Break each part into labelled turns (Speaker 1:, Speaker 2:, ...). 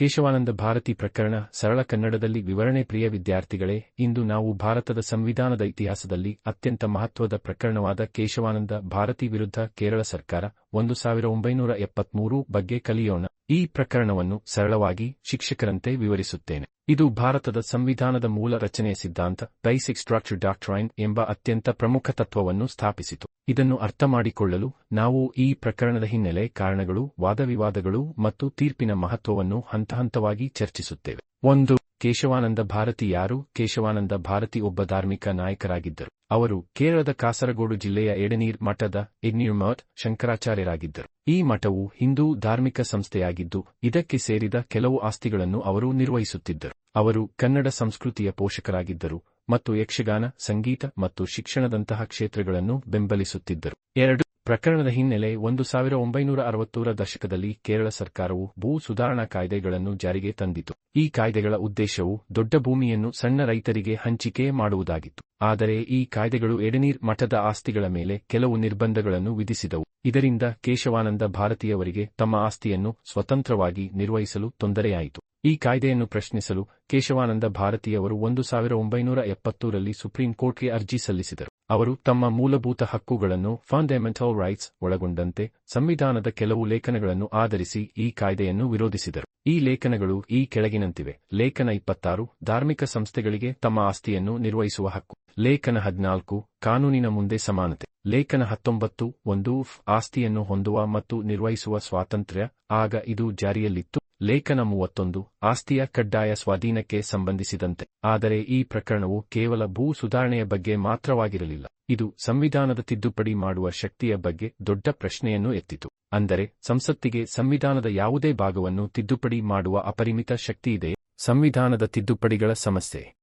Speaker 1: ಕೇಶವಾನಂದ ಭಾರತಿ ಪ್ರಕರಣ ಸರಳ ಕನ್ನಡದಲ್ಲಿ ವಿವರಣೆ ಪ್ರಿಯ ವಿದ್ಯಾರ್ಥಿಗಳೇ, ಇಂದು ನಾವು ಭಾರತದ ಸಂವಿಧಾನದ ಇತಿಹಾಸದಲ್ಲಿ ಅತ್ಯಂತ ಮಹತ್ವದ ಪ್ರಕರಣವಾದ ಕೇಶವಾನಂದ ಭಾರತಿ ವಿರುದ್ಧ ಕೇರಳ ಸರ್ಕಾರ ಒಂದು ಸಾವಿರ ಒಂಬೈನೂರ ಎಪ್ಪತ್ಮೂರು ಬಗ್ಗೆ ಕಲಿಯೋಣ. ಈ ಪ್ರಕರಣವನ್ನು ಸರಳವಾಗಿ ಶಿಕ್ಷಕರಂತೆ ವಿವರಿಸುತ್ತೇನೆ. ಇದು ಭಾರತದ ಸಂವಿಧಾನದ ಮೂಲ ರಚನೆಯ ಸಿದ್ಧಾಂತ ಬೈಸಿಕ್ ಸ್ಟ್ರಕ್ಚರ್ ಡಾಕ್ಟ್ರೈನ್ ಎಂಬ ಅತ್ಯಂತ ಪ್ರಮುಖ ತತ್ವವನ್ನು ಸ್ಥಾಪಿಸಿತು. ಇದನ್ನು ಅರ್ಥಮಾಡಿಕೊಳ್ಳಲು ನಾವು ಈ ಪ್ರಕರಣದ ಹಿನ್ನೆಲೆ ಕಾರಣಗಳು, ವಾದವಿವಾದಗಳು ಮತ್ತು ತೀರ್ಪಿನ ಮಹತ್ವವನ್ನು ಹಂತ ಹಂತವಾಗಿ ಚರ್ಚಿಸುತ್ತೇವೆ. ಒಂದು, ಕೇಶವಾನಂದ ಭಾರತಿ ಯಾರು? ಕೇಶವಾನಂದ ಭಾರತಿ ಒಬ್ಬ ಧಾರ್ಮಿಕ ನಾಯಕರಾಗಿದ್ದರು. ಅವರು ಕೇರಳದ ಕಾಸರಗೋಡು ಜಿಲ್ಲೆಯ ಎಡನೀರ್ ಮಠದ ಎಗ್ನೀರ್ ಮಠ್ ಶಂಕರಾಚಾರ್ಯರಾಗಿದ್ದರು. ಈ ಮಠವು ಹಿಂದೂ ಧಾರ್ಮಿಕ ಸಂಸ್ಥೆಯಾಗಿದ್ದು, ಇದಕ್ಕೆ ಸೇರಿದ ಕೆಲವು ಆಸ್ತಿಗಳನ್ನು ಅವರು ನಿರ್ವಹಿಸುತ್ತಿದ್ದರು. ಅವರು ಕನ್ನಡ ಸಂಸ್ಕೃತಿಯ ಪೋಷಕರಾಗಿದ್ದರು ಮತ್ತು ಯಕ್ಷಗಾನ, ಸಂಗೀತ ಮತ್ತು ಶಿಕ್ಷಣದಂತಹ ಕ್ಷೇತ್ರಗಳನ್ನು ಬೆಂಬಲಿಸುತ್ತಿದ್ದರು. ಎರಡು ಪ್ರಕರಣದ ಹಿನ್ನೆಲೆ ಒಂದು ಸಾವಿರ ಒಂಬೈನೂರ ಅರವತ್ತೂರ ದಶಕದಲ್ಲಿ ಕೇರಳ ಸರ್ಕಾರವು ಭೂ ಸುಧಾರಣಾ ಕಾಯ್ದೆಗಳನ್ನು ಜಾರಿಗೆ ತಂದಿತು. ಈ ಕಾಯ್ದೆಗಳ ಉದ್ದೇಶವು ದೊಡ್ಡ ಭೂಮಿಯನ್ನು ಸಣ್ಣ ರೈತರಿಗೆ ಹಂಚಿಕೆ ಮಾಡುವುದಾಗಿತ್ತು. ಆದರೆ ಈ ಕಾಯ್ದೆಗಳು ಎಡನೀರ್ ಮಠದ ಆಸ್ತಿಗಳ ಮೇಲೆ ಕೆಲವು ನಿರ್ಬಂಧಗಳನ್ನು ವಿಧಿಸಿದವು. ಇದರಿಂದ ಕೇಶವಾನಂದ ಭಾರತೀಯವರಿಗೆ ತಮ್ಮ ಆಸ್ತಿಯನ್ನು ಸ್ವತಂತ್ರವಾಗಿ ನಿರ್ವಹಿಸಲು ತೊಂದರೆಯಾಯಿತು. ಈ ಕಾಯ್ದೆಯನ್ನು ಪ್ರಶ್ನಿಸಲು ಕೇಶವಾನಂದ ಭಾರತೀಯವರು ಒಂದು ಸಾವಿರ ಒಂಬೈನೂರ ಎಪ್ಪತ್ತೂರಲ್ಲಿ ಸುಪ್ರೀಂ ಕೋರ್ಟ್ಗೆ ಅರ್ಜಿ ಸಲ್ಲಿಸಿದರು. ಅವರು ತಮ್ಮ ಮೂಲಭೂತ ಹಕ್ಕುಗಳನ್ನು ಫಂಡಮೆಂಟಲ್ ರೈಟ್ಸ್ ಒಳಗೊಂಡಂತೆ ಸಂವಿಧಾನದ ಕೆಲವು ಲೇಖನಗಳನ್ನು ಆಧರಿಸಿ ಈ ಕಾಯ್ದೆಯನ್ನು ವಿರೋಧಿಸಿದರು. ಈ ಲೇಖನಗಳು ಈ ಕೆಳಗಿನಂತಿವೆ. ಲೇಖನ ಇಪ್ಪತ್ತಾರು, ಧಾರ್ಮಿಕ ಸಂಸ್ಥೆಗಳಿಗೆ ತಮ್ಮ ಆಸ್ತಿಯನ್ನು ನಿರ್ವಹಿಸುವ ಹಕ್ಕು. ಲೇಖನ ಹದಿನಾಲ್ಕು, ಕಾನೂನಿನ ಮುಂದೆ ಸಮಾನತೆ. ಲೇಖನ ಹತ್ತೊಂಬತ್ತು, ಒಂದು, ಆಸ್ತಿಯನ್ನು ಹೊಂದುವ ಮತ್ತು ನಿರ್ವಹಿಸುವ ಸ್ವಾತಂತ್ರ್ಯ. ಆಗ ಇದು ಜಾರಿಯಲ್ಲಿತ್ತು. ಲೇಖನ ಮೂವತ್ತೊಂದು, ಆಸ್ತಿಯ ಕಡ್ಡಾಯ ಸ್ವಾಧೀನಕ್ಕೆ ಸಂಬಂಧಿಸಿದಂತೆ. ಆದರೆ ಈ ಪ್ರಕರಣವು ಕೇವಲ ಭೂ ಸುಧಾರಣೆಯ ಬಗ್ಗೆ ಮಾತ್ರವಾಗಿರಲಿಲ್ಲ. ಇದು ಸಂವಿಧಾನದ ತಿದ್ದುಪಡಿ ಮಾಡುವ ಶಕ್ತಿಯ ಬಗ್ಗೆ ದೊಡ್ಡ ಪ್ರಶ್ನೆಯನ್ನು ಎತ್ತಿತು. ಅಂದರೆ, ಸಂಸತ್ತಿಗೆ ಸಂವಿಧಾನದ ಯಾವುದೇ ಭಾಗವನ್ನು ತಿದ್ದುಪಡಿ ಮಾಡುವ ಅಪರಿಮಿತ ಶಕ್ತಿಯಿದೆ ಸಂವಿಧಾನದ ತಿದ್ದುಪಡಿಗಳ ಸಮಸ್ಯೆ.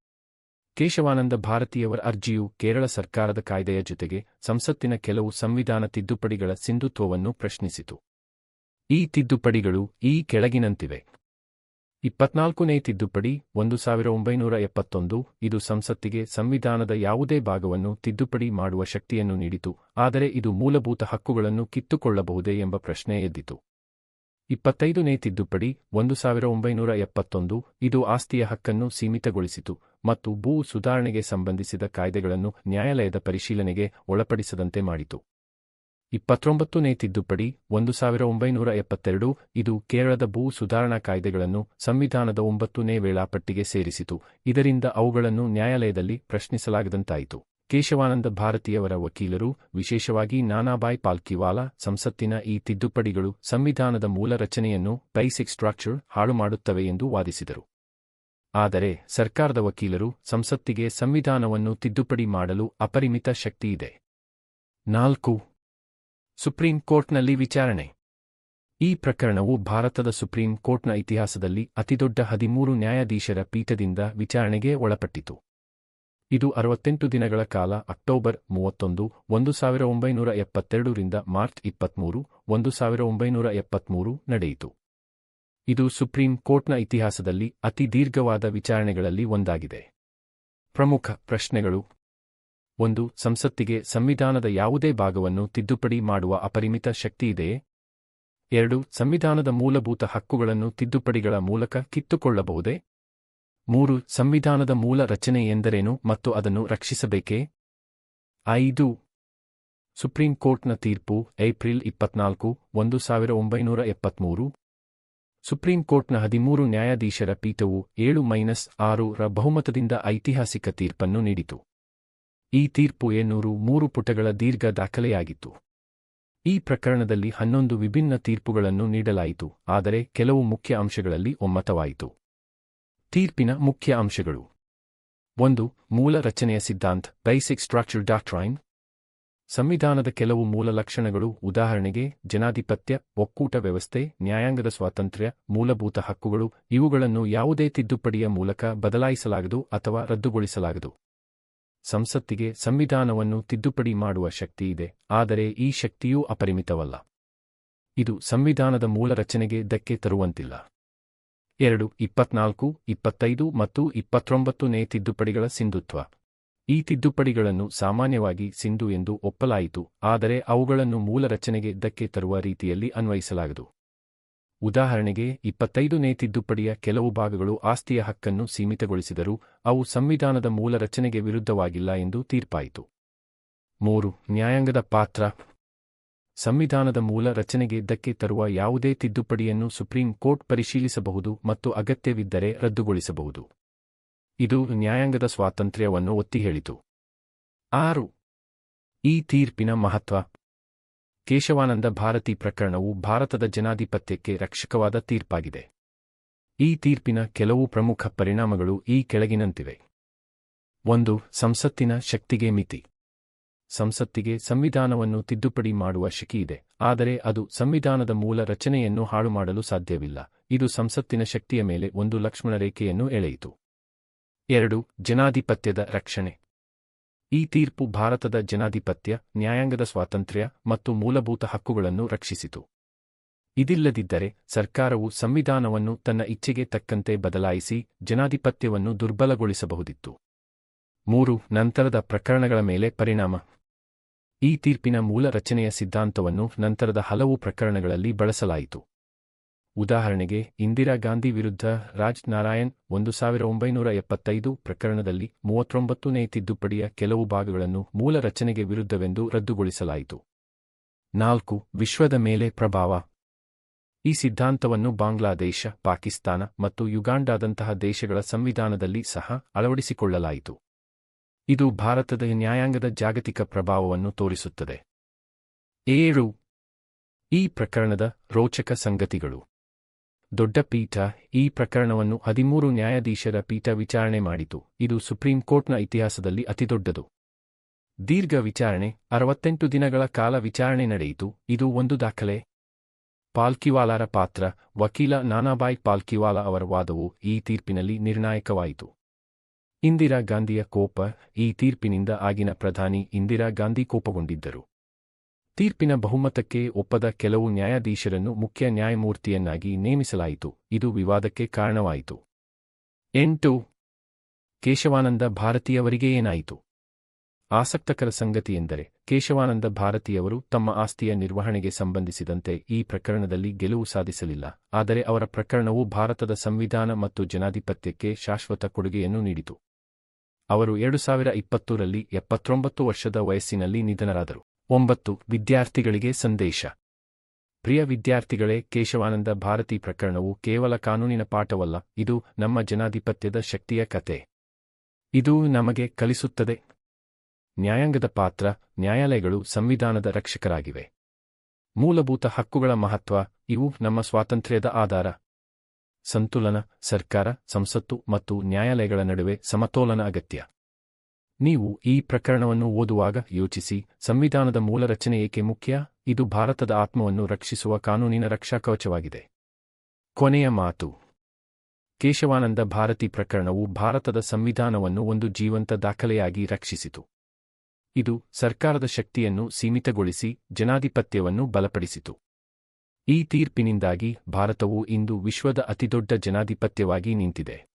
Speaker 1: ಕೇಶವಾನಂದ ಭಾರತೀಯವರ ಅರ್ಜಿಯು ಕೇರಳ ಸರ್ಕಾರದ ಕಾಯ್ದೆಯ ಜೊತೆಗೆ ಸಂಸತ್ತಿನ ಕೆಲವು ಸಂವಿಧಾನ ತಿದ್ದುಪಡಿಗಳ ಸಿಂಧುತ್ವವನ್ನು ಪ್ರಶ್ನಿಸಿತು. ಈ ತಿದ್ದುಪಡಿಗಳು ಈ ಕೆಳಗಿನಂತಿವೆ. ಇಪ್ಪತ್ನಾಲ್ಕನೇ ತಿದ್ದುಪಡಿ, ಒಂದು ಸಾವಿರ ಒಂಬೈನೂರ ಎಪ್ಪತ್ತೊಂದು, ಇದು ಸಂಸತ್ತಿಗೆ ಸಂವಿಧಾನದ ಯಾವುದೇ ಭಾಗವನ್ನು ತಿದ್ದುಪಡಿ ಮಾಡುವ ಶಕ್ತಿಯನ್ನು ನೀಡಿತು, ಆದರೆ ಇದು ಮೂಲಭೂತ ಹಕ್ಕುಗಳನ್ನು ಕಿತ್ತುಕೊಳ್ಳಬಹುದೇ ಎಂಬ ಪ್ರಶ್ನೆ ಎದ್ದಿತು. ಇಪ್ಪತ್ತೈದನೇ ತಿದ್ದುಪಡಿ, ಒಂದು ಸಾವಿರ ಒಂಬೈನೂರ ಎಪ್ಪತ್ತೊಂದು, ಇದು ಆಸ್ತಿಯ ಹಕ್ಕನ್ನು ಸೀಮಿತಗೊಳಿಸಿತು ಮತ್ತು ಭೂ ಸುಧಾರಣೆಗೆ ಸಂಬಂಧಿಸಿದ ಕಾಯ್ದೆಗಳನ್ನು ನ್ಯಾಯಾಲಯದ ಪರಿಶೀಲನೆಗೆ ಒಳಪಡಿಸದಂತೆ ಮಾಡಿತು. ಇಪ್ಪತ್ತೊಂಬತ್ತನೇ ತಿದ್ದುಪಡಿ, ಒಂದು ಸಾವಿರ ಒಂಬೈನೂರ ಎಪ್ಪತ್ತೆರಡು, ಇದು ಕೇರಳದ ಭೂ ಸುಧಾರಣಾ ಕಾಯ್ದೆಗಳನ್ನು ಸಂವಿಧಾನದ ಒಂಬತ್ತನೇ ವೇಳಾಪಟ್ಟಿಗೆ ಸೇರಿಸಿತು. ಇದರಿಂದ ಅವುಗಳನ್ನು ನ್ಯಾಯಾಲಯದಲ್ಲಿ ಪ್ರಶ್ನಿಸಲಾಗದಂತಾಯಿತು. ಕೇಶವಾನಂದ ಭಾರತೀಯವರ ವಕೀಲರು, ವಿಶೇಷವಾಗಿ ನಾನಾಬಾಯ್ ಪಾಲ್ಕಿವಾಲಾ ಸಂಸತ್ತಿನ ಈ ತಿದ್ದುಪಡಿಗಳು ಸಂವಿಧಾನದ ಮೂಲ ರಚನೆಯನ್ನು ಬೈಸಿಕ್ ಸ್ಟ್ರಕ್ಚರ್ ಹಾಳು ಮಾಡುತ್ತವೆ ಎಂದು ವಾದಿಸಿದರು. ಆದರೆ ಸರ್ಕಾರದ ವಕೀಲರು ಸಂಸತ್ತಿಗೆ ಸಂವಿಧಾನವನ್ನು ತಿದ್ದುಪಡಿ ಮಾಡಲು ಅಪರಿಮಿತ ಶಕ್ತಿಯಿದೆ. ನಾಲ್ಕು ಸುಪ್ರೀಂ ಕೋರ್ಟ್ನಲ್ಲಿ ವಿಚಾರಣೆ. ಈ ಪ್ರಕರಣವು ಭಾರತದ ಸುಪ್ರೀಂ ಕೋರ್ಟ್ನ ಇತಿಹಾಸದಲ್ಲಿ ಅತಿದೊಡ್ಡ ಹದಿಮೂರು ನ್ಯಾಯಾಧೀಶರ ಪೀಠದಿಂದ ವಿಚಾರಣೆಗೆ ಒಳಪಟ್ಟಿತು. ಇದು ಅರವತ್ತೆಂಟು ದಿನಗಳ ಕಾಲ ಅಕ್ಟೋಬರ್ ಮೂವತ್ತೊಂದು, ಒಂದು ಸಾವಿರ ಒಂಬೈನೂರ ಎಪ್ಪತ್ತೆರಡರಿಂದ ಮಾರ್ಚ್ ಇಪ್ಪತ್ಮೂರು, ಒಂದು ಸಾವಿರ ಒಂಬೈನೂರ ಎಪ್ಪತ್ಮೂರು ನಡೆಯಿತು. ಇದು ಸುಪ್ರೀಂ ಕೋರ್ಟ್ನ ಇತಿಹಾಸದಲ್ಲಿ ಅತಿ ದೀರ್ಘವಾದ ವಿಚಾರಣೆಗಳಲ್ಲಿ ಒಂದಾಗಿದೆ. ಪ್ರಮುಖ ಪ್ರಶ್ನೆಗಳು ಒಂದು ಸಂಸತ್ತಿಗೆ ಸಂವಿಧಾನದ ಯಾವುದೇ ಭಾಗವನ್ನು ತಿದ್ದುಪಡಿ ಮಾಡುವ ಅಪರಿಮಿತ ಶಕ್ತಿಯಿದೆಯೇ? ಎರಡು, ಸಂವಿಧಾನದ ಮೂಲಭೂತ ಹಕ್ಕುಗಳನ್ನು ತಿದ್ದುಪಡಿಗಳ ಮೂಲಕ ಕಿತ್ತುಕೊಳ್ಳಬಹುದೇ? ಮೂರು, ಸಂವಿಧಾನದ ಮೂಲ ರಚನೆ ಎಂದರೇನು ಮತ್ತು ಅದನ್ನು ರಕ್ಷಿಸಬೇಕೇ? ಐದು, ಸುಪ್ರೀಂ ಕೋರ್ಟ್ನ ತೀರ್ಪು ಏಪ್ರಿಲ್ ಇಪ್ಪತ್ನಾಲ್ಕು, ಒಂದು ಸಾವಿರ ಒಂಬೈನೂರ ಎಪ್ಪತ್ಮೂರು. ಸುಪ್ರೀಂ ಕೋರ್ಟ್ನ ಹದಿಮೂರು ನ್ಯಾಯಾಧೀಶರ ಪೀಠವು ಏಳು ಮೈನಸ್ ಆರು ರ ಬಹುಮತದಿಂದ ಐತಿಹಾಸಿಕ ತೀರ್ಪನ್ನು ನೀಡಿತು. ಈ ತೀರ್ಪು ಎನ್ನೂರು ಮೂರು ಪುಟಗಳ ದೀರ್ಘ ದಾಖಲೆಯಾಗಿತ್ತು. ಈ ಪ್ರಕರಣದಲ್ಲಿ ಹನ್ನೊಂದು ವಿಭಿನ್ನ ತೀರ್ಪುಗಳನ್ನು ನೀಡಲಾಯಿತು, ಆದರೆ ಕೆಲವು ಮುಖ್ಯ ಅಂಶಗಳಲ್ಲಿ ಒಮ್ಮತವಾಯಿತು. ತೀರ್ಪಿನ ಮುಖ್ಯ ಅಂಶಗಳು. ಒಂದು, ಮೂಲ ರಚನೆಯ ಸಿದ್ಧಾಂತ, ಬೈಸಿಕ್ ಸ್ಟ್ರಾಕ್ಚರ್ ಡಾಕ್ಟ್ರೈನ್. ಸಂವಿಧಾನದ ಕೆಲವು ಮೂಲ ಲಕ್ಷಣಗಳು, ಉದಾಹರಣೆಗೆ, ಜನಾಧಿಪತ್ಯ, ಒಕ್ಕೂಟ ವ್ಯವಸ್ಥೆ, ನ್ಯಾಯಾಂಗದ ಸ್ವಾತಂತ್ರ್ಯ, ಮೂಲಭೂತ ಹಕ್ಕುಗಳು, ಇವುಗಳನ್ನು ಯಾವುದೇ ತಿದ್ದುಪಡಿಯ ಮೂಲಕ ಬದಲಾಯಿಸಲಾಗದು ಅಥವಾ ರದ್ದುಗೊಳಿಸಲಾಗದು. ಸಂಸತ್ತಿಗೆ ಸಂವಿಧಾನವನ್ನು ತಿದ್ದುಪಡಿ ಮಾಡುವ ಶಕ್ತಿಯಿದೆ ಆದರೆ ಈ ಶಕ್ತಿಯೂ ಅಪರಿಮಿತವಲ್ಲ. ಇದು ಸಂವಿಧಾನದ ಮೂಲ ರಚನೆಗೆ ಧಕ್ಕೆ ತರುವಂತಿಲ್ಲ. ಎರಡು, ಇಪ್ಪತ್ನಾಲ್ಕು, ಇಪ್ಪತ್ತೈದು ಮತ್ತು ಇಪ್ಪತ್ತೊಂಬತ್ತನೇ ತಿದ್ದುಪಡಿಗಳ ಸಿಂಧುತ್ವ. ಈ ತಿದ್ದುಪಡಿಗಳನ್ನು ಸಾಮಾನ್ಯವಾಗಿ ಸಿಂಧು ಎಂದು ಒಪ್ಪಲಾಯಿತು, ಆದರೆ ಅವುಗಳನ್ನು ಮೂಲ ರಚನೆಗೆ ಧಕ್ಕೆ ತರುವ ರೀತಿಯಲ್ಲಿ ಅನ್ವಯಿಸಲಾಗದು. ಉದಾಹರಣೆಗೆ ಇಪ್ಪತ್ತೈದನೇ ತಿದ್ದುಪಡಿಯ ಕೆಲವು ಭಾಗಗಳು ಆಸ್ತಿಯ ಹಕ್ಕನ್ನು ಸೀಮಿತಗೊಳಿಸಿದರೂ, ಅವು ಸಂವಿಧಾನದ ಮೂಲ ರಚನೆಗೆ ವಿರುದ್ಧವಾಗಿಲ್ಲ ಎಂದು ತೀರ್ಪಾಯಿತು. ಮೂರು, ನ್ಯಾಯಾಂಗದ ಪಾತ್ರ. ಸಂವಿಧಾನದ ಮೂಲ ರಚನೆಗೆ ಧಕ್ಕೆ ತರುವ ಯಾವುದೇ ತಿದ್ದುಪಡಿಯನ್ನು ಸುಪ್ರೀಂ ಕೋರ್ಟ್ ಪರಿಶೀಲಿಸಬಹುದು ಮತ್ತು ಅಗತ್ಯವಿದ್ದರೆ ರದ್ದುಗೊಳಿಸಬಹುದು. ಇದು ನ್ಯಾಯಾಂಗದ ಸ್ವಾತಂತ್ರ್ಯವನ್ನು ಒತ್ತಿ ಹೇಳಿತು ಆರು, ಈ ತೀರ್ಪಿನ ಮಹತ್ವ. ಕೇಶವಾನಂದ ಭಾರತಿ ಪ್ರಕರಣವು ಭಾರತದ ಜನಾಧಿಪತ್ಯಕ್ಕೆ ರಕ್ಷಕವಾದ ತೀರ್ಪಾಗಿದೆ. ಈ ತೀರ್ಪಿನ ಕೆಲವು ಪ್ರಮುಖ ಪರಿಣಾಮಗಳು ಈ ಕೆಳಗಿನಂತಿವೆ. ಒಂದು, ಸಂಸತ್ತಿನ ಶಕ್ತಿಗೆ ಮಿತಿ. ಸಂಸತ್ತಿಗೆ ಸಂವಿಧಾನವನ್ನು ತಿದ್ದುಪಡಿ ಮಾಡುವ ಶಕಿಯಿದೆ ಆದರೆ ಅದು ಸಂವಿಧಾನದ ಮೂಲ ರಚನೆಯನ್ನು ಹಾಳು ಮಾಡಲು ಸಾಧ್ಯವಿಲ್ಲ. ಇದು ಸಂಸತ್ತಿನ ಶಕ್ತಿಯ ಮೇಲೆ ಒಂದು ಲಕ್ಷ್ಮಣ ರೇಖೆಯನ್ನು ಎಳೆಯಿತು. ಎರಡು, ಜನಾಧಿಪತ್ಯದ ರಕ್ಷಣೆ. ಈ ತೀರ್ಪು ಭಾರತದ ಜನಾಧಿಪತ್ಯ, ನ್ಯಾಯಾಂಗದ ಸ್ವಾತಂತ್ರ್ಯ ಮತ್ತು ಮೂಲಭೂತ ಹಕ್ಕುಗಳನ್ನು ರಕ್ಷಿಸಿತು. ಇದಿಲ್ಲದಿದ್ದರೆ ಸರ್ಕಾರವು ಸಂವಿಧಾನವನ್ನು ತನ್ನ ಇಚ್ಛೆಗೆ ತಕ್ಕಂತೆ ಬದಲಾಯಿಸಿ ಜನಾಧಿಪತ್ಯವನ್ನು ದುರ್ಬಲಗೊಳಿಸಬಹುದಿತ್ತು. ಮೂರು, ನಂತರದ ಪ್ರಕರಣಗಳ ಮೇಲೆ ಪರಿಣಾಮ. ಈ ತೀರ್ಪಿನ ಮೂಲ ರಚನೆಯ ಸಿದ್ಧಾಂತವನ್ನು ನಂತರದ ಹಲವು ಪ್ರಕರಣಗಳಲ್ಲಿ ಬಳಸಲಾಯಿತು. ಉದಾಹರಣೆಗೆ, ಇಂದಿರಾ ಗಾಂಧಿ ವಿರುದ್ಧ ರಾಜ್ ನಾರಾಯಣ್ ಒಂದು ಸಾವಿರ ಒಂಬೈನೂರ ಎಪ್ಪತ್ತೈದು ಪ್ರಕರಣದಲ್ಲಿ ಮೂವತ್ತೊಂಬತ್ತನೇ ತಿದ್ದುಪಡಿಯ ಕೆಲವು ಭಾಗಗಳನ್ನು ಮೂಲ ರಚನೆಗೆ ವಿರುದ್ಧವೆಂದು ರದ್ದುಗೊಳಿಸಲಾಯಿತು. ನಾಲ್ಕು, ವಿಶ್ವದ ಮೇಲೆ ಪ್ರಭಾವ. ಈ ಸಿದ್ಧಾಂತವನ್ನು ಬಾಂಗ್ಲಾದೇಶ, ಪಾಕಿಸ್ತಾನ ಮತ್ತು ಯುಗಾಂಡಾದಂತಹ ದೇಶಗಳ ಸಂವಿಧಾನದಲ್ಲಿ ಸಹ ಅಳವಡಿಸಿಕೊಳ್ಳಲಾಯಿತು. ಇದು ಭಾರತದ ನ್ಯಾಯಾಂಗದ ಜಾಗತಿಕ ಪ್ರಭಾವವನ್ನು ತೋರಿಸುತ್ತದೆ. ಏಳು, ಈ ಪ್ರಕರಣದ ರೋಚಕ ಸಂಗತಿಗಳು. ದೊಡ್ಡ ಪೀಠ ಈ ಪ್ರಕರಣವನ್ನು ಹದಿಮೂರು ನ್ಯಾಯಾಧೀಶರ ಪೀಠ ವಿಚಾರಣೆ ಮಾಡಿತು. ಇದು ಸುಪ್ರೀಂ ಕೋರ್ಟ್ನ ಇತಿಹಾಸದಲ್ಲಿ ಅತಿದೊಡ್ಡದು ದೀರ್ಘ ವಿಚಾರಣೆ, ಅರವತ್ತೆಂಟು ದಿನಗಳ ಕಾಲ ವಿಚಾರಣೆ ನಡೆಯಿತು. ಇದು ಒಂದು ದಾಖಲೆ. ಪಾಲ್ಕಿವಾಲಾರ ಪಾತ್ರ, ವಕೀಲ ನಾನಾಬಾಯ್ ಪಾಲ್ಕಿವಾಲಾ ಅವರ ವಾದವು ಈ ತೀರ್ಪಿನಲ್ಲಿ ನಿರ್ಣಾಯಕವಾಯಿತು. ಇಂದಿರಾ ಗಾಂಧಿಯ ಕೋಪ ಈ ತೀರ್ಪಿನಿಂದ ಆಗಿನ ಪ್ರಧಾನಿ ಇಂದಿರಾ ಗಾಂಧಿ ಕೋಪಗೊಂಡಿದ್ದರು. ತೀರ್ಪಿನ ಬಹುಮತಕ್ಕೆ ಒಪ್ಪದ ಕೆಲವು ನ್ಯಾಯಾಧೀಶರನ್ನು ಮುಖ್ಯ ನ್ಯಾಯಮೂರ್ತಿಯನ್ನಾಗಿ ನೇಮಿಸಲಾಯಿತು. ಇದು ವಿವಾದಕ್ಕೆ ಕಾರಣವಾಯಿತು. ಎಂಟು. ಕೇಶವಾನಂದ ಭಾರತೀಯವರಿಗೆ ಏನಾಯಿತು? ಆಸಕ್ತಕರ ಸಂಗತಿಯೆಂದರೆ ಕೇಶವಾನಂದ ಭಾರತೀಯವರು ತಮ್ಮ ಆಸ್ತಿಯ ನಿರ್ವಹಣೆಗೆ ಸಂಬಂಧಿಸಿದಂತೆ ಈ ಪ್ರಕರಣದಲ್ಲಿ ಗೆಲುವು ಸಾಧಿಸಲಿಲ್ಲ. ಆದರೆ ಅವರ ಪ್ರಕರಣವು ಭಾರತದ ಸಂವಿಧಾನ ಮತ್ತು ಜನಾಧಿಪತ್ಯಕ್ಕೆ ಶಾಶ್ವತ ಕೊಡುಗೆಯನ್ನು ನೀಡಿತು. ಅವರು ಎರಡು ಸಾವಿರ ಇಪ್ಪತ್ತರಲ್ಲಿ ಎಪ್ಪತ್ತೊಂಬತ್ತು ವರ್ಷದ ವಯಸ್ಸಿನಲ್ಲಿ ನಿಧನರಾದರು. ಒಂಬತ್ತು ವಿದ್ಯಾರ್ಥಿಗಳಿಗೆ ಸಂದೇಶ. ಪ್ರಿಯ ವಿದ್ಯಾರ್ಥಿಗಳೇ, ಕೇಶವಾನಂದ ಭಾರತಿ ಪ್ರಕರಣವು ಕೇವಲ ಕಾನೂನಿನ ಪಾಠವಲ್ಲ, ಇದು ನಮ್ಮ ಜನಾಧಿಪತ್ಯದ ಶಕ್ತಿಯ ಕತೆ ಇದು ನಮಗೆ ಕಲಿಸುತ್ತದೆ. ನ್ಯಾಯಾಂಗದ ಪಾತ್ರ, ನ್ಯಾಯಾಲಯಗಳು ಸಂವಿಧಾನದ ರಕ್ಷಕರಾಗಿವೆ. ಮೂಲಭೂತ ಹಕ್ಕುಗಳ ಮಹತ್ವ, ಇವು ನಮ್ಮ ಸ್ವಾತಂತ್ರ್ಯದ ಆಧಾರ. ಸಂತುಲನ, ಸರ್ಕಾರ, ಸಂಸತ್ತು ಮತ್ತು ನ್ಯಾಯಾಲಯಗಳ ನಡುವೆ ಸಮತೋಲನ ಅಗತ್ಯ. ನೀವು ಈ ಪ್ರಕರಣವನ್ನು ಓದುವಾಗ ಯೋಚಿಸಿ. ಸಂವಿಧಾನದ ಮೂಲ ರಚನೆ ಏಕೆ ಮುಖ್ಯ? ಇದು ಭಾರತದ ಆತ್ಮವನ್ನು ರಕ್ಷಿಸುವ ಕಾನೂನಿನ ರಕ್ಷಾಕವಚವಾಗಿದೆ. ಕೊನೆಯ ಮಾತು. ಕೇಶವಾನಂದ ಭಾರತಿ ಪ್ರಕರಣವು ಭಾರತದ ಸಂವಿಧಾನವನ್ನು ಒಂದು ಜೀವಂತ ದಾಖಲೆಯಾಗಿ ರಕ್ಷಿಸಿತು. ಇದು ಸರ್ಕಾರದ ಶಕ್ತಿಯನ್ನು ಸೀಮಿತಗೊಳಿಸಿ ಜನಾಧಿಪತ್ಯವನ್ನು ಬಲಪಡಿಸಿತು. ಈ ತೀರ್ಪಿನಿಂದಾಗಿ ಭಾರತವು ಇಂದು ವಿಶ್ವದ ಅತಿದೊಡ್ಡ ಜನಾಧಿಪತ್ಯವಾಗಿ ನಿಂತಿದೆ.